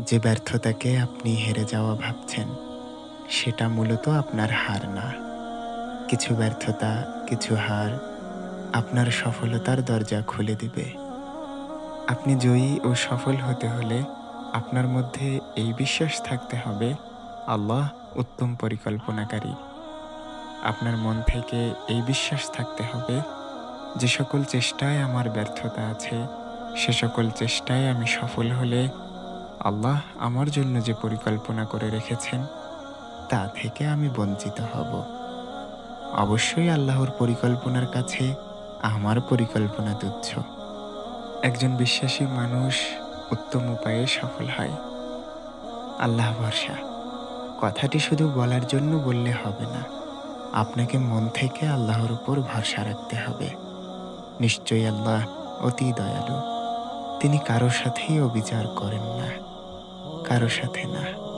যে ব্যর্থতাকে আপনি হেরে যাওয়া ভাবছেন, সেটা মূলত আপনার হার না। কিছু ব্যর্থতা, কিছু হার আপনার সফলতার দরজা খুলে দিবে। আপনি জয়ী ও সফল হতে হলে আপনার মধ্যে এই বিশ্বাস থাকতে হবে, আল্লাহ উত্তম পরিকল্পনাকারী। আপনার মন থেকে এই বিশ্বাস থাকতে হবে, যে সকল চেষ্টায় আমার ব্যর্থতা আছে, সে সকল চেষ্টায় আমি সফল হলে আল্লাহ আমার জন্য যে পরিকল্পনা করে রেখেছেন, তা থেকে আমি বঞ্চিত হব। অবশ্যই আল্লাহর পরিকল্পনার কাছে আমার পরিকল্পনা তুচ্ছ। একজন বিশ্বাসী মানুষ উত্তম উপায়ে সফল হয়। আল্লাহ ভরসা। কথাটি শুধু বলার জন্য বললে হবে না, আপনাকে মন থেকে আল্লাহর উপর ভরসা রাখতে হবে। নিশ্চয়ই আল্লাহ অতি দয়ালু। তিনি কারও সাথেই অবিচার করেন না। কারও সাথে না।